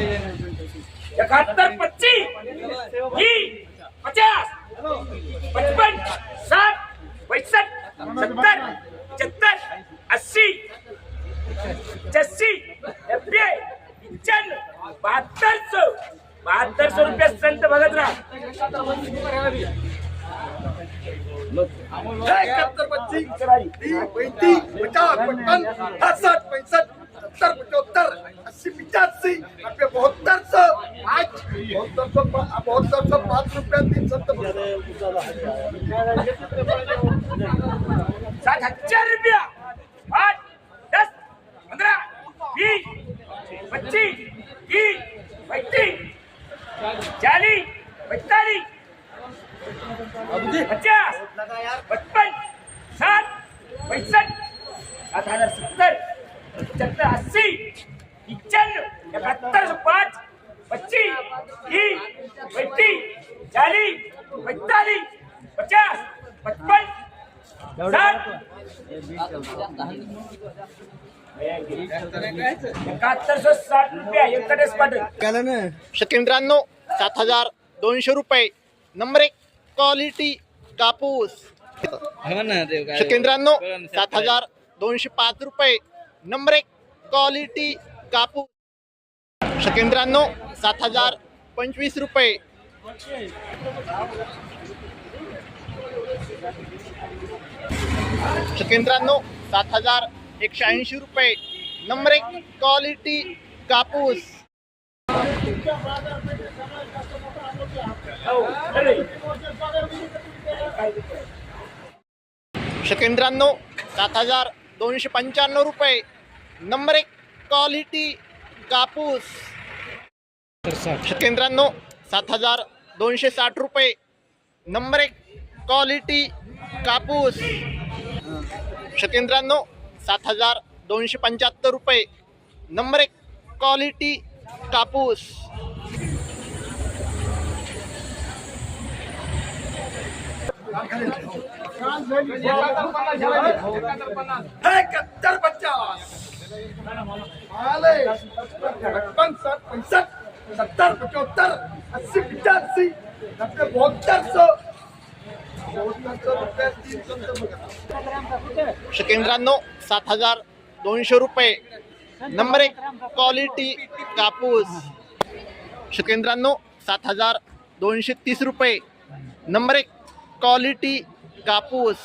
इकहत्तर, पच्चीस पचास, पचपन, साठ, पैंसठ, सत्तर, पचहत्तर, अस्सी, पचासी, नब्बे, पंचानवे, बहत्तर सौ बहत्तर सौ रुपये संत भगतराव इकहत्तर, पच्चीस पैंतीस, पचास, पचपन सत्तर, पचहत्तर अस्सी पिचासी नब्बे बहत्तर सौ। आज बहत्तर सौ बहत्तर सौ पाँच रुपया तीन सत्तर सात हज़ार रुपया। आठ, दस, पंद्रह, बीस, पच्चीस, तीस, पैंतीस, चालीस, पैंतालीस, पचास, पचपन, साठ, पैंसठ, सात हज़ार सत्तर, पचहत्तर, अस्सी इकहत्तर सौ पाँच पच्चीस तीस पैंतीस चालीस पैंतालीस पचास पचपन एकाहत्तर सौ साठ रुपया एकटेच पाठव शकेंद्रांनो सात हज़ार दोनशे रुपये। नंबर एक क्वालिटी कापूस। शकेंद्रांनो सात हज़ार दोनशे पाच रुपये। नंबर एक क्वालिटी कापूस। शकेंद्रांनो सात हजार पंचवीस रुपये. शकेंद्रांनो सात हजार एकशे ऐंशी रुपये. नंबर एक क्वालिटी कापूस. शकेंद्रांनो सात हजार दोनशे पंच्याण्णव रुपये. नंबर एक क्वालिटी कापूस. शकेंद्रांनो सात हजार दोनशे साठ रुपये. नंबर एक क्वालिटी कापूस. शकेंद्रांनो सात हजार दोनशे पंच्याहत्तर रुपये. नंबर एक क्वालिटी कापूस. इकहत्तर पचास पचपन साठ सत्तर पचहत्तर अस्सी नब्बे बहत्तर सौ सात हज़ार रुपये. नंबर एक क्वालिटी कापूस. शकेंद्रांनो सात हज़ार दोनशे तीस रुपये. नंबर एक क्वालिटी कापूस.